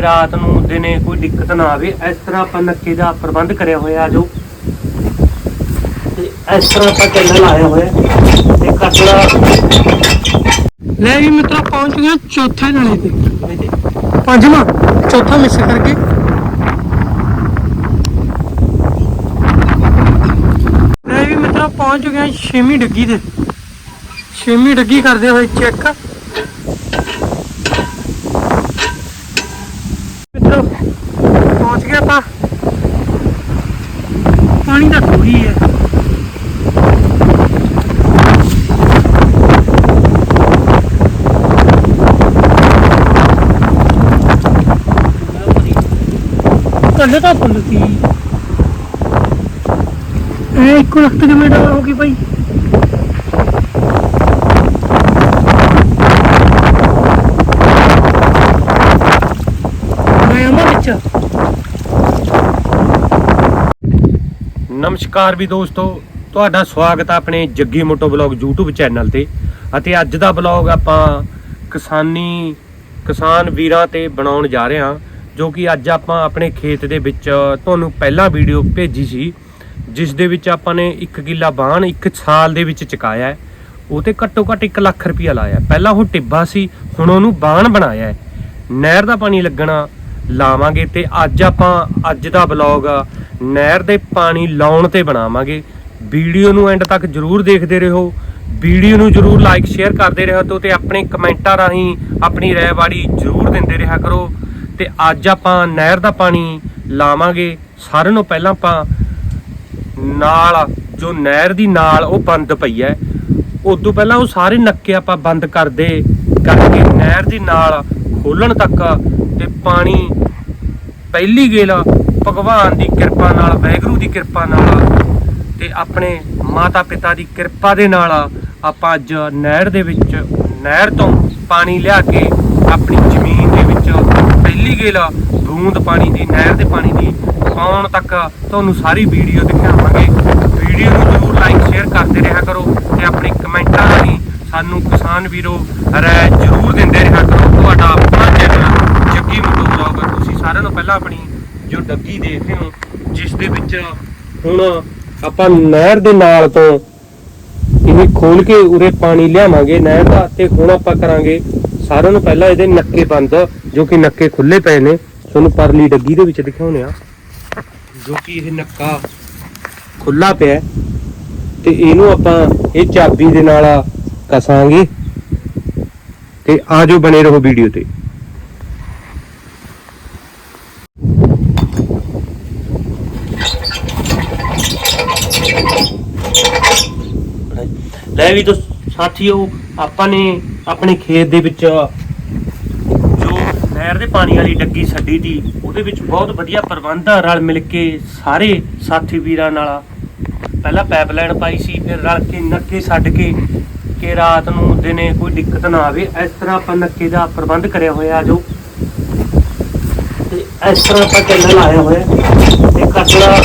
ਕਿ ਰਾਤ ਨੂੰ ਦਿਨੇ ਕੋਈ ਦਿੱਕਤ ਨਾ ਆਵੇ। ਇਸ ਤਰ੍ਹਾਂ ਆਪਾਂ ਨੱਕੇ ਦਾ ਪ੍ਰਬੰਧ ਕਰਿਆ ਹੋਇਆ ਜੋ। ਤੇ ਇਸ ਤਰ੍ਹਾਂ ਆਪਾਂ ਚੱਲਣ ਲਾਇਆ ਹੋਇਆ। ਤੇ ਕਟੜਾ ਲੈ ਵੀ ਮਿੱਤਰਾ, ਪਹੁੰਚ ਗਿਆ ਚੌਥੇ ਨਾਲੇ ਤੇ। ਪੰਜਵਾਂ ਚੌਥਾ ਮਿਸ ਕਰਕੇ। ਲੈ ਵੀ ਮਿੱਤਰਾ, ਪਹੁੰਚ ਗਿਆ ਛੇਵੀਂ ਡੱਗੀ ਤੇ। ਛੇਵੀਂ ਡੱਗੀ ਕਰਦੇ ਹੋਏ ਚੈੱਕ ਮਿੱਤਰੋ ਪਹੁੰਚ ਗਿਆ ਆਪਾਂ ਪਾਣੀ ਦਾ ਥੋੜੀ ਹੈ ਕੱਲੇ ਤਾਂ ਫੁੱਲ ਸੀ। ਇਹ ਇੱਕ ਲੱਖ ਕਿਵੇਂ ਹੋ ਗਈ ਭਾਈ ਨਮਸਕਾਰ ਵੀ ਦੋਸਤੋ, ਤੁਹਾਡਾ ਸਵਾਗਤ ਹੈ ਆਪਣੇ Jaggi moto blog YouTube channel ਤੇ। ਅਤੇ ਅੱਜ ਦਾ ਬਲੌਗ ਆਪਾਂ ਕਿਸਾਨੀ, ਕਿਸਾਨ ਵੀਰਾਂ ਤੇ ਬਣਾਉਣ ਜਾ ਰਹੇ ਹਾਂ। ਜੋ ਕਿ ਅੱਜ ਆਪਾਂ ਆਪਣੇ ਖੇਤ ਦੇ ਵਿੱਚ ਤੁਹਾਨੂੰ ਪਹਿਲਾਂ ਵੀਡੀਓ ਭੇਜੀ ਸੀ, ਜਿਸ ਦੇ ਵਿੱਚ ਆਪਾਂ ਨੇ 1 ਕਿੱਲਾ ਬਾਣ 1 ਸਾਲ ਦੇ ਵਿੱਚ ਚੁਕਾਇਆ ਉਹ ਤੇ ਘੱਟੋ ਘੱਟ 1 ਲੱਖ ਰੁਪਇਆ ਲਾਇਆ ਪਹਿਲਾਂ ਉਹ ਟਿੱਬਾ ਸੀ, ਹੁਣ ਉਹਨੂੰ ਬਾਣ ਬਣਾਇਆ ਨਹਿਰ ਦਾ ਪਾਣੀ ਲੱਗਣਾ ਲਾਵਾਂਗੇ ਤੇ ਅੱਜ ਆਪਾਂ, ਅੱਜ ਦਾ ਬਲੌਗ ਨਹਿਰ ਦੇ ਪਾਣੀ ਲਾਉਣ ਤੇ ਬਣਾਵਾਂਗੇ। ਵੀਡੀਓ ਨੂੰ ਐਂਡ ਤੱਕ ਜਰੂਰ ਦੇਖਦੇ ਰਹੋ। ਵੀਡੀਓ ਨੂੰ ਜਰੂਰ ਲਾਈਕ ਸ਼ੇਅਰ ਕਰਦੇ ਰਹੋ ਤੇ ਆਪਣੇ ਕਮੈਂਟਾਂ ਰਾਹੀਂ ਆਪਣੀ ਰਾਇਵਾੜੀ ਜਰੂਰ ਦਿੰਦੇ ਰਿਹਾ ਕਰੋ। ਤੇ ਅੱਜ ਆਪਾਂ ਨਹਿਰ ਦਾ ਪਾਣੀ ਲਾਵਾਂਗੇ। ਸਾਰਿਆਂ ਨੂੰ ਪਹਿਲਾਂ ਆਪਾਂ ਨਾਲ ਜੋ ਨਹਿਰ ਦੀ ਨਾਲ ਉਹ ਬੰਦ ਪਈ ਹੈ। ਉਸ ਤੋਂ ਪਹਿਲਾਂ ਉਹ ਸਾਰੇ ਨੱਕੇ ਆਪਾਂ ਬੰਦ ਕਰਦੇ, ਕਰਕੇ ਨਹਿਰ ਦੀ ਨਾਲ ਖੋਲਣ ਤੱਕ ਤੇ ਪਾਣੀ ਪਹਿਲੀ ਗੇਲ ਭਗਵਾਨ ਦੀ ਕਿਰਪਾ ਨਾਲ ਵੈਗਰੂ ਦੀ ਕਿਰਪਾ ਨਾਲ ਤੇ ਆਪਣੇ ਮਾਤਾ ਪਿਤਾ ਦੀ ਕਿਰਪਾ ਦੇ ਨਾਲ ਆਪਾਂ ਅੱਜ ਨਹਿਰ ਦੇ ਵਿੱਚ, ਨਹਿਰ ਤੋਂ ਪਾਣੀ ਲਿਆ ਕੇ ਆਪਣੀ ਜ਼ਮੀਨ ਦੇ ਵਿੱਚ ਪਹਿਲੀ ਗੇਲ ਬੂੰਦ ਪਾਣੀ ਦੀ, ਨਹਿਰ ਦੇ ਪਾਣੀ ਦੀ ਪਾਉਣ ਤੱਕ ਤੁਹਾਨੂੰ ਸਾਰੀ ਵੀਡੀਓ ਦਿਖਾਵਾਂਗੇ। ਵੀਡੀਓ ਨੂੰ ਜ਼ਰੂਰ ਲਾਈਕ ਸ਼ੇਅਰ ਕਰਦੇ ਰਿਹਾ ਕਰੋ ਤੇ ਆਪਣੇ ਕਮੈਂਟਾਂ ਰਾਹੀਂ ਸਾਨੂੰ ਕਿਸਾਨ ਵੀਰੋ ਰਾਏ ਜ਼ਰੂਰ ਦਿੰਦੇ ਰਿਹਾ ਕਰੋ। ਤੁਹਾਡਾ ਆਪਣਾ ਚੈਨਲ ਜੱਗੀ ਮਟੂ ਬਲੌਗ ਤੁਸੀਂ ਸਾਰਿਆਂ ਨੂੰ ਪਹਿਲਾਂ ਆਪਣੀ ਜੋ ਡੱਗੀ ਦੇਖਦੇ ਹੋ, ਜਿਸ ਦੇ ਵਿੱਚ ਹੁਣ ਆਪਾਂ ਨਹਿਰ ਦੇ ਨਾਲ ਤੋਂ ਇਹ ਖੋਲ ਕੇ ਉਰੇ ਪਾਣੀ ਲਿਆਵਾਂਗੇ ਨਹਿਰ ਦਾ ਤੇ ਹੁਣ ਆਪਾਂ ਕਰਾਂਗੇ ਸਾਰਿਆਂ ਨੂੰ ਪਹਿਲਾਂ ਇਹਦੇ ਨੱਕੇ ਬੰਦ, ਜੋ ਕਿ ਨੱਕੇ ਖੁੱਲੇ ਪਏ ਨੇ। ਤੁਹਾਨੂੰ ਪਰਲੀ ਡੱਗੀ ਦੇ ਵਿੱਚ ਦਿਖਾਉਣੇ ਆ ਜੋ ਕਿ ਇਹ ਨੱਕਾ ਖੁੱਲਾ ਪਿਆ ਤੇ ਇਹਨੂੰ ਆਪਾਂ ਇਹ ਚਾਬੀ ਦੇ ਨਾਲ ਕਸਾਂਗੇ। ਤੇ ਆਜੋ ਬਣੇ ਰਹੋ ਵੀਡੀਓ ਤੇ। ਲੈ ਵੀ ਤੋ ਸਾਥੀਓ, ਆਪਾਂ ਨੇ ਆਪਣੇ ਖੇਤ ਦੇ ਵਿੱਚ ਜੋ ਨਹਿਰ ਦੇ ਪਾਣੀ ਵਾਲੀ ਡੱਗੀ ਛੱਡੀ ਤੀ, ਉਹਦੇ ਵਿੱਚ ਬਹੁਤ ਵਧੀਆ ਪ੍ਰਬੰਧ ਆ ਰਲ ਮਿਲ ਕੇ ਸਾਰੇ ਸਾਥੀ ਵੀਰਾਂ ਨਾਲ ਪਹਿਲਾਂ ਪਾਈਪਲਾਈਨ ਪਾਈ ਸੀ, ਫਿਰ ਰਲ ਕੇ ਨੱਕੇ ਛੱਡ ਕੇ ਕਿ ਰਾਤ ਨੂੰ ਦਿਨੇ ਕੋਈ ਦਿੱਕਤ ਨਾ ਆਵੇ, ਇਸ ਤਰ੍ਹਾਂ ਆਪਾਂ ਨੱਕੇ ਦਾ ਪ੍ਰਬੰਧ ਕਰਿਆ ਹੋਇਆ ਜੋ ਤੇ ਇਸ ਤਰ੍ਹਾਂ ਆਪਾਂ ਚੱਲਣ ਲਾਇਆ ਹੋਇਆ ਤੇ ਕਟੜਾ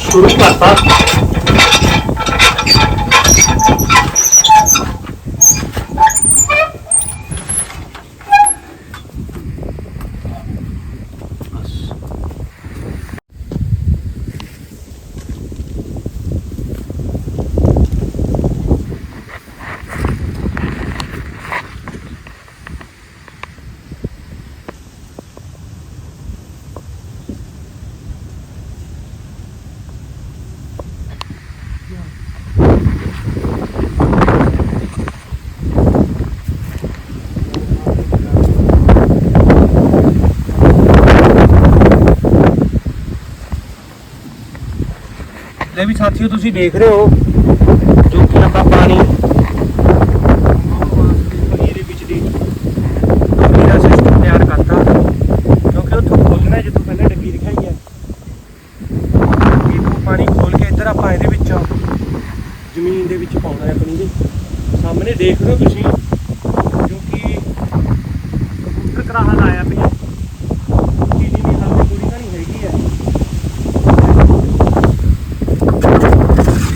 ਸ਼ੁਰੂ ਕਰਤਾ। ਵੀ ਸਾਥੀਓ ਤੁਸੀਂ ਦੇਖ ਰਹੇ ਹੋ, ਜੋ ਕਿ ਆਪਾਂ ਪਾਣੀ ਇਹਦੇ ਵਿੱਚ ਦੀ ਮੇਰਾ ਸਿਸਟਮ ਤਿਆਰ ਕਰਤਾ। ਕਿਉਂਕਿ ਉੱਥੋਂ ਖੋਲਣਾ ਜਿੱਥੋਂ ਪਹਿਲਾਂ ਡੱਗੀ ਦਿਖਾਈ ਹੈ। ਇਹ ਤੋਂ ਪਾਣੀ ਖੋਲ ਕੇ ਇੱਧਰ ਆਪਾਂ ਇਹਦੇ ਵਿੱਚ ਜ਼ਮੀਨ ਦੇ ਵਿੱਚ ਪਾਉਣਾ ਹੈ ਆਪਣੀ ਦੇ ਸਾਹਮਣੇ ਦੇਖ ਰਹੇ ਹੋ ਤੁਸੀਂ ਜੋ ਕਿ ਕੰਪਿਊਟਰ ਕਰਾਹਾ ਲਾਇਆ ਪਿਆ ਚੀਨੀ ਦੀ ਹਾਲੇ ਪੂਰੀ ਤਾਂ ਨਹੀਂ ਹੈਗੀ ਹੈ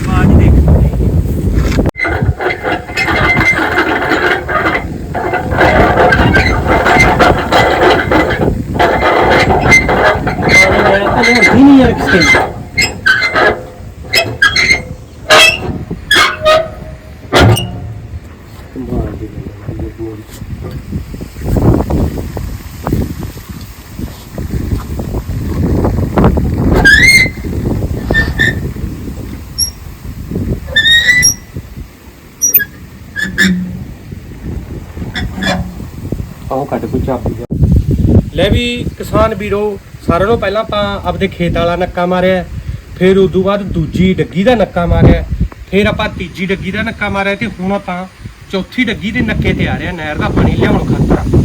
ਆਵਾਜ਼ ਦੇਖ ਸਕਦੇ ਹੋ। ਓਕੇ ਆਓ ਕੱਟ ਕੋ ਚਾਪੀ ਜਾ ਲੈ ਵੀ ਕਿਸਾਨ ਵੀਰੋ ਸਾਰਿਆਂ ਨੂੰ ਪਹਿਲਾਂ ਆਪਾਂ ਆਪਦੇ ਖੇਤ ਵਾਲਾ ਨੱਕਾ ਮਾਰਿਆ ਫਿਰ ਉਦੋਂ ਬਾਅਦ ਦੂਜੀ ਡੱਗੀ ਦਾ ਨੱਕਾ ਮਾਰਿਆ ਫਿਰ ਆਪਾਂ ਤੀਜੀ ਡੱਗੀ ਦਾ ਨੱਕਾ ਮਾਰਿਆ ਤੇ ਹੁਣ ਆਪਾਂ ਚੌਥੀ ਡੱਗੀ ਦੇ ਨੱਕੇ ਤੇ ਆ ਰਹੇ ਆ ਨਹਿਰ ਦਾ ਪਾਣੀ ਲਿਆਉਣ ਖਾਤਰ।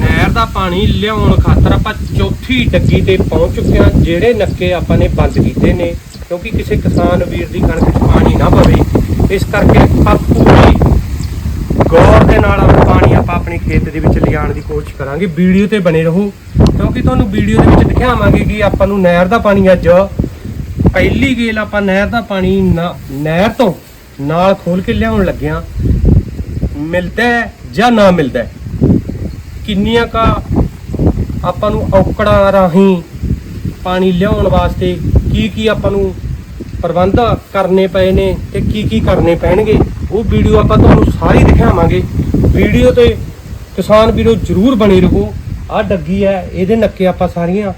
ਨਹਿਰ ਦਾ ਪਾਣੀ ਲਿਆਉਣ ਖਾਤਰ ਆਪਾਂ ਚੌਥੀ ਡੱਗੀ ਤੇ ਪਹੁੰਚ ਚੁੱਕੇ ਹਾਂ, ਜਿਹੜੇ ਨੱਕੇ ਆਪਾਂ ਨੇ ਬੰਦ ਕੀਤੇ ਨੇ, ਕਿਉਂਕਿ ਕਿਸੇ ਕਿਸਾਨ ਵੀਰ ਦੀ ਕਣਕ 'ਚ ਪਾਣੀ ਨਾ ਪਵੇ। ਇਸ ਕਰਕੇ ਆਪਾਂ ਪੂਰੀ ਗੌਰ ਦੇ ਨਾਲ ਆਪਾਂ ਆਪਣੇ ਖੇਤ ਦੇ ਵਿੱਚ ਲਿਜਾਣ ਦੀ ਕੋਸ਼ਿਸ਼ ਕਰਾਂਗੇ। ਵੀਡੀਓ ਤੇ ਬਣੇ ਰਹੋ, ਕਿਉਂਕਿ ਤੁਹਾਨੂੰ ਵੀਡੀਓ ਦੇ ਵਿੱਚ ਦਿਖਾਵਾਂਗੇ ਕਿ ਆਪਾਂ ਨੂੰ ਨਹਿਰ ਦਾ ਪਾਣੀ ਅੱਜ ਪਹਿਲੀ ਗੇਲ ਆਪਾਂ ਨਹਿਰ ਦਾ ਪਾਣੀ ਨਾ- ਨਹਿਰ ਤੋਂ ਨਾਲ ਖੋਲ ਕੇ ਲਿਆਉਣ ਲੱਗਿਆ। ਮਿਲਦਾ ਜਾਂ ਨਾ ਮਿਲਦਾ ਕਿੰਨੀਆਂ ਕਾ ਆਪਾਂ ਨੂੰ ਔਕੜਾਂ ਰਾਹੀਂ ਪਾਣੀ ਲਿਆਉਣ ਵਾਸਤੇ ਕੀ ਕੀ ਆਪਾਂ ਨੂੰ ਪ੍ਰਬੰਧ ਕਰਨੇ ਪਏ ਨੇ ਤੇ ਕੀ ਕੀ ਕਰਨੇ ਪੈਣਗੇ, ਉਹ ਵੀਡੀਓ ਆਪਾਂ ਤੁਹਾਨੂੰ ਸਾਰੀ ਦਿਖਾਵਾਂਗੇ। ਵੀਡੀਓ ਤੇ ਕਿਸਾਨ ਵੀਰੋ ਜਰੂਰ ਬਣੇ ਰਹੋ। ਆਹ ਡੱਗੀ ਹੈ, ਇਹਦੇ ਨੱਕੇ ਆਪਾਂ ਸਾਰੀਆਂ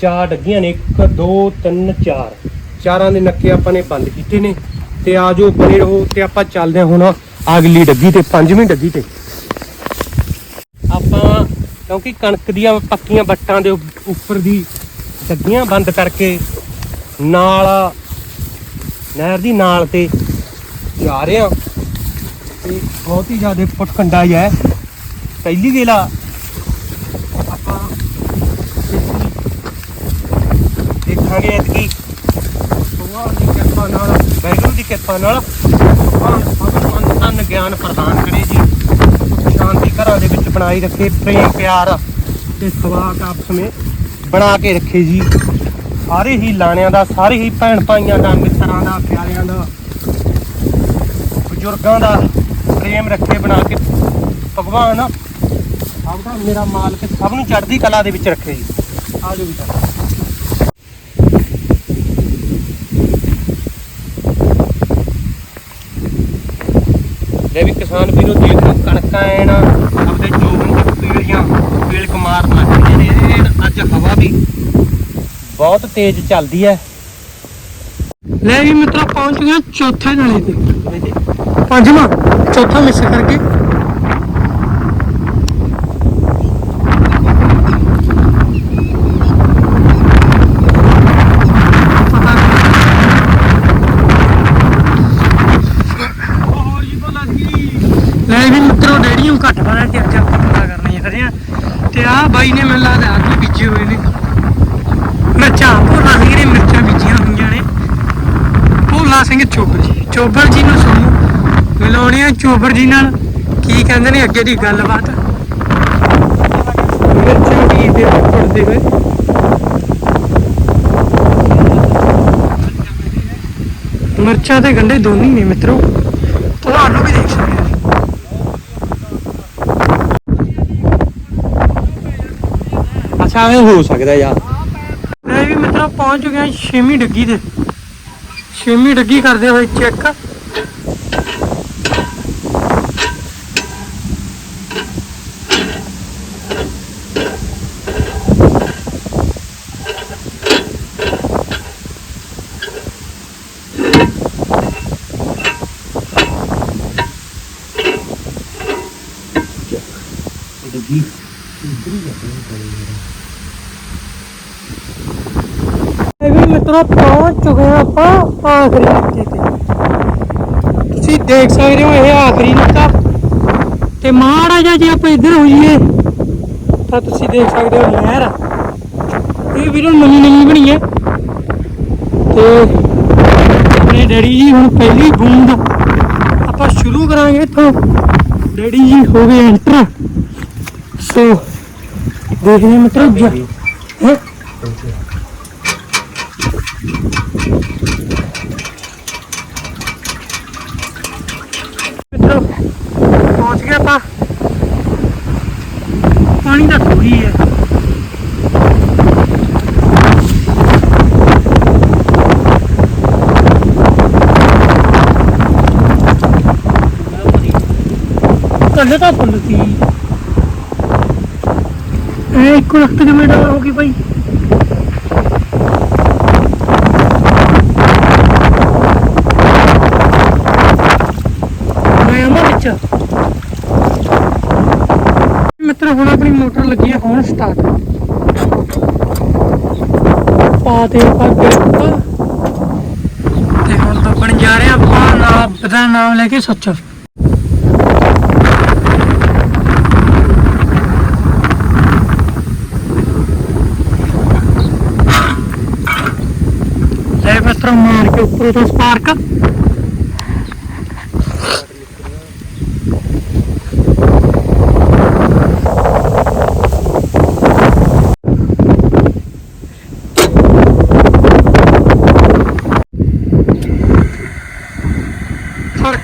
ਚਾਰ ਡੱਗੀਆਂ ਨੇ 1 2 3 4 ਚਾਰਾਂ ਦੇ ਨੱਕੇ ਆਪਾਂ ਨੇ ਬੰਦ ਕੀਤੇ ਨੇ ਤੇ ਆਜੋ ਬਣੇ ਰਹੋ ਤੇ ਆਪਾਂ ਚੱਲਦੇ ਹਾਂ ਹੁਣ ਅਗਲੀ ਡੱਗੀ ਤੇ, ਪੰਜਵੀਂ ਡੱਗੀ ਤੇ। ਆਪਾਂ, ਕਿਉਂਕਿ ਕਣਕ ਦੀਆਂ ਪੱਕੀਆਂ ਵੱਟਾਂ ਦੇ ਉਪ- ਉੱਪਰ ਦੀ ਡੱਗੀਆਂ ਬੰਦ ਕਰਕੇ ਨਾਲ ਨਹਿਰ ਦੀ ਨਾਲ ਤੇ ਜਾ ਰਹੇ ਆ ਤੇ ਬਹੁਤ ਹੀ ਜ਼ਿਆਦਾ ਫੁੱਟਕੰਡਾ ਹੀ ਹੈ। ਪਹਿਲੀ ਗੇਲਾ ਆਪਾਂ ਦੇਖਾਂਗੇ ਐਤਕੀ। ਭਗਵਾਨ ਦੀ ਕਿਰਪਾ ਨਾਲ ਵੈਗੁਰੂ ਦੀ ਕਿਰਪਾ ਨਾਲ ਭਗਵਾਨ ਸਭ ਗਿਆਨ ਪ੍ਰਦਾਨ ਕਰੇ ਜੀ। ਸ਼ਾਂਤੀ ਘਰਾਂ ਦੇ ਵਿੱਚ ਬਣਾਈ ਰੱਖੇ, ਪ੍ਰੇਮ, ਪਿਆਰ ਤੇ ਸਵਾਕ ਆਪਸ ਵਿੱਚ ਬਣਾ ਕੇ ਰੱਖੇ ਜੀ। ਸਾਰੇ ਹੀ ਲਾਣਿਆਂ ਦਾ, ਸਾਰੇ ਹੀ ਭੈਣ ਭਾਈਆਂ ਦਾ, ਮਿੱਤਰਾਂ ਦਾ, ਪਿਆਰਿਆਂ ਦਾ, ਬਜ਼ੁਰਗਾਂ ਦਾ ਪ੍ਰੇਮ ਰੱਖੇ ਬਣਾ ਕੇ ਭਗਵਾਨ ਸਭ ਦਾ ਮੇਰਾ ਮਾਲਕ ਸਭ ਨੂੰ ਚੜ੍ਹਦੀ ਕਲਾ ਦੇ ਵਿੱਚ ਰੱਖੇ। ਜੀ ਆ ਜਾਓ ਵੀ ਤਾਂ ਲੈ ਵੀ ਕਿਸਾਨ ਵੀਰੋ ਦੇਖ ਲਓ ਕਣਕਾਂ ਐਨ ਆਪਦੇ ਜੋਗਨ ਚ ਪੀਲੀਆਂ ਪੀਲਕ ਮਾਰਨ ਲੱਗ ਗਈਆਂ ਨੇ ਅੱਜ ਹਵਾ ਵੀ ਬਹੁਤ ਤੇਜ਼ ਚੱਲਦੀ ਹੈ ਲੈ ਵੀ ਮਿੱਤਰੋ ਪਹੁੰਚ ਗਏ ਚੌਥੇ ਨਾਲੇ ਤੇ। ਪੰਜਵਾਂ ਚੌਥਾ ਮਿਸ ਕਰਕੇ ਪਤਾ ਹੋਰ ਜੀ ਬੋਲਾ ਜੀ ਲੈ ਵੀ ਮਿੱਤਰੋ ਡੈਡੀਆਂ ਘੱਟ ਪਾਣਾ ਤੇ ਅੱਜ ਆਪਾਂ ਪਤਾ ਕਰਨੀ ਹੈ ਕਰਿਆ ਤੇ ਆਹ ਬਾਈ ਨੇ ਮੈਨੂੰ ਲੱਗਦਾ ਆਲੂ ਬੀਜੇ ਹੋਏ ਨੇ ਮਿਰਚਾਂ ਭੋਲਾ ਸਿੰਘ ਨੇ ਮਿਰਚਾਂ ਬੀਜੀਆਂ ਹੋਈਆਂ ਨੇ ਭੋਲਾ ਸਿੰਘ ਚੋਬਰ ਜੀ। ਚੋਬਰ ਜੀ ਨੂੰ ਸੁਣੋ। ਮਿਲਾਉਣੇ ਆ ਚੋਬਰ ਜੀ ਨਾਲ ਕੀ ਕਹਿੰਦੇ ਨੇ ਅੱਗੇ ਦੀ ਗੱਲਬਾਤ? ਮਿਰਚਾਂ ਪੜਦੇ ਹੋਏ ਮਿਰਚਾਂ ਤੇ ਗੰਡੇ ਦੋਨੇ ਨੇ ਮਿੱਤਰੋ। ਤੁਹਾਨੂੰ ਵੀ ਦੇਖ ਸਕਦੇ ਅੱਛਾ ਐਵੇਂ ਹੋ ਸਕਦਾ ਯਾਰ। ਮੈਂ ਵੀ ਮਿੱਤਰੋ ਪਹੁੰਚ ਚੁੱਕੇ ਹਾਂ ਛੇਵੀਂ ਡੱਗੀ ਤੇ। ਛੇਵੀਂ ਡੱਗੀ ਕਰਦੇ ਹੋਏ ਚੈੱਕ। ਇਹ ਵੀ ਮਿੱਤਰੋ ਪਹੁੰਚ ਚੁੱਕੇ ਹਾਂ ਆਪਾਂ ਆਖਰੀ ਨੁਕਤੇ ਤੇ। ਤੁਸੀਂ ਦੇਖ ਸਕਦੇ ਹੋ ਇਹ ਆਖਰੀ ਨੁਕਤਾ ਤੇ ਮਾੜਾ ਜਿਹਾ ਜੇ ਆਪਾਂ ਇੱਧਰ ਹੋਈਏ, ਤਾਂ ਤੁਸੀਂ ਦੇਖ ਸਕਦੇ ਹੋ ਨਹਿਰ ਇਹ ਵੀਰੋ ਨਵੀਂ ਨਵੀਂ ਬਣੀ ਹੈ। ਤੇ ਆਪਣੇ ਡੈਡੀ ਜੀ ਹੁਣ ਪਹਿਲੀ ਬੂੰਦ ਆਪਾਂ ਸ਼ੁਰੂ ਕਰਾਂਗੇ ਇੱਥੋਂ। ਡੈਡੀ ਜੀ ਹੋ ਗਏ ਐਂਟਰ। ਸੋ ਦੇਖਦੇ ਹਾਂ ਮਿੱਤਰੋ, ਜ- ਹੈਂ? ਪਾਣੀ ਤਾਂ ਸੋਹੀ ਹੈ। ਕੱਲੇ ਤਾਂ ਫੁੱਲ ਸੀ। ਇਹ ਇੱਕੋ ਰਸਤੇ ਦੇ ਮੇਰਾ ਹੋ ਗਈ ਭਾਈ। ਮਿੱਤਰ ਹੁਣ ਆਪਣੀ ਮੋਟਰ ਲੱਗੀ ਹੈ ਹੁਣ ਸਟਾਰਟ ਪਾ ਦੇ ਪੱਗ। ਤੇ ਹੁਣ ਦੱਬਣ ਜਾ ਰਹੇ ਹਾਂ ਆਪਾਂ ਨਾਮ ਦਾ ਨਾਮ ਲੈ ਕੇ ਸੱਚਾ। ਲੈ ਮਿੱਤਰ ਮਾਰ ਕੇ ਉੱਪਰੋਂ ਤੋਂ ਸਪਾਰਕ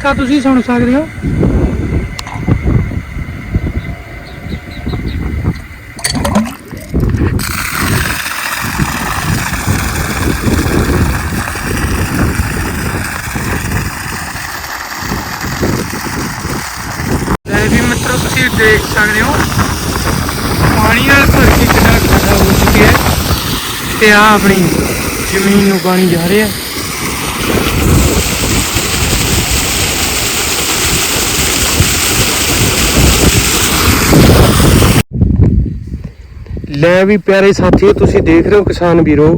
ਖੜਕਾ ਤੁਸੀਂ ਸੁਣ ਸਕਦੇ ਹੋ? ਲੈ ਵੀ ਮਿੱਤਰੋ, ਤੁਸੀਂ ਦੇਖ ਸਕਦੇ ਹੋ। ਪਾਣੀ ਨਾਲ ਧਰਤੀ ਕਿੰਨਾ ਖਾਦਾ ਹੋ ਚੁੱਕੀ ਹੈ। ਤੇ ਆ ਆਪਣੀ ਜ਼ਮੀਨ ਨੂੰ ਪਾਣੀ ਜਾ ਰਿਹਾ ਲੈ ਵੀ ਪਿਆਰੇ ਸਾਥੀਓ, ਤੁਸੀਂ ਦੇਖ ਰਹੇ ਹੋ ਕਿਸਾਨ ਵੀਰੋ,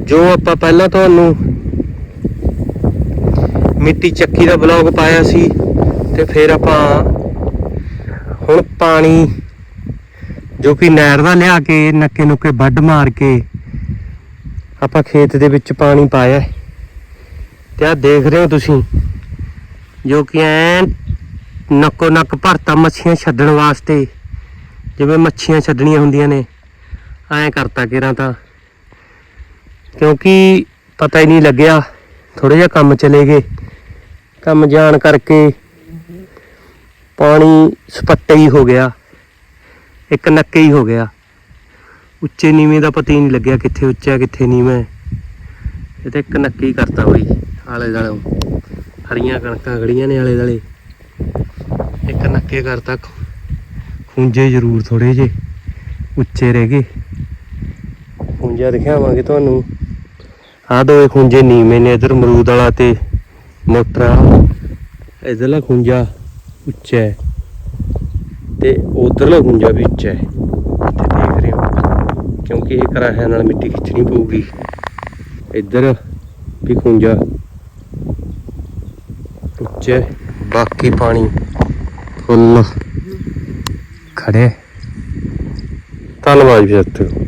ਜੋ ਆਪਾਂ ਪਹਿਲਾਂ ਤੁਹਾਨੂੰ ਮਿੱਟੀ ਚੱਕੀ ਦਾ ਬਲੌਗ ਪਾਇਆ ਸੀ ਤੇ ਫਿਰ ਆਪਾਂ ਹੁਣ ਪਾਣੀ ਜੋ ਕਿ ਨਹਿਰ ਦਾ ਲਿਆ ਕੇ ਨੱਕੇ ਨੁੱਕੇ ਵੱਢ ਮਾਰ ਕੇ ਆਪਾਂ ਖੇਤ ਦੇ ਵਿੱਚ ਪਾਣੀ ਪਾਇਆ ਹੈ। ਤੇ ਆ ਦੇਖ ਰਹੇ ਹੋ ਤੁਸੀਂ, ਜੋ ਕਿ ਐਨ ਨੱਕੋ ਨੱਕ ਭਰਤਾ ਮੱਛੀਆਂ ਛੱਡਣ ਵਾਸਤੇ ਜਿਵੇਂ ਮੱਛੀਆਂ ਛੱਡਣੀਆਂ ਹੁੰਦੀਆਂ ਨੇ, ਐਂ ਕਰਤਾ ਕਿਰਾਂ ਤਾਂ। ਕਿਉਂਕਿ ਪਤਾ ਹੀ ਨਹੀਂ ਲੱਗਿਆ ਥੋੜੇ ਜਿਹਾ ਕੰਮ ਚਲੇ ਗਏ। ਕੰਮ ਜਾਣ ਕਰਕੇ ਪਾਣੀ ਸਪੱਟੇ ਹੀ ਹੋ ਗਿਆ, ਇੱਕ ਨੱਕੇ ਹੀ ਹੋ ਗਿਆ। ਉੱਚੇ ਨੀਵੇਂ ਦਾ ਪਤਾ ਹੀ ਨਹੀਂ ਲੱਗਿਆ ਕਿੱਥੇ ਉੱਚਾ, ਕਿੱਥੇ ਨੀਵਾਂ। ਇਹ ਤਾਂ ਇੱਕ ਨੱਕੇ ਹੀ ਕਰਤਾ ਬਈ, ਆਲੇ ਦਾਲੇ ਹਰੀਆਂ ਕਣਕਾਂ ਖੜੀਆਂ ਨੇ ਆਲੇ ਦਾਲੇ ਇੱਕ ਨੱਕੇ ਕਰਤਾ ਖੁੰਝੇ ਜ਼ਰੂਰ ਥੋੜੇ ਜੇ ਉੱਚੇ ਰਹਿ ਗਏ। ਖੁੰਝਾ ਦਿਖਾਵਾਂਗੇ ਤੁਹਾਨੂੰ। ਆਹ ਦੋਏ ਖੁੰਝੇ ਨੀਵੇਂ ਨੇ ਇਧਰ ਅਮਰੂਦ ਵਾਲਾ ਤੇ ਮੋਟਰ ਇਧਰਲਾ ਖੁੰਝਾ ਉੱਚਾ ਹੈ ਤੇ ਉਧਰਲਾ ਖੁੰਝਾ ਵੀ ਉੱਚਾ ਹੈ। ਇੱਥੇ ਦੇਖ ਰਹੇ ਹੋ ਕਿਉਂਕਿ ਇਹ ਕਰਾਹਿਆਂ ਨਾਲ ਮਿੱਟੀ ਖਿੱਚਣੀ ਪਊਗੀ। ਇੱਧਰ ਵੀ ਖੁੰਝਾ ਉੱਚਾ ਬਾਕੀ ਪਾਣੀ ਫੁੱਲ। ਖੜੇ ਧੰਨਵਾਦ ਜੀ ਸਾਥੀਓ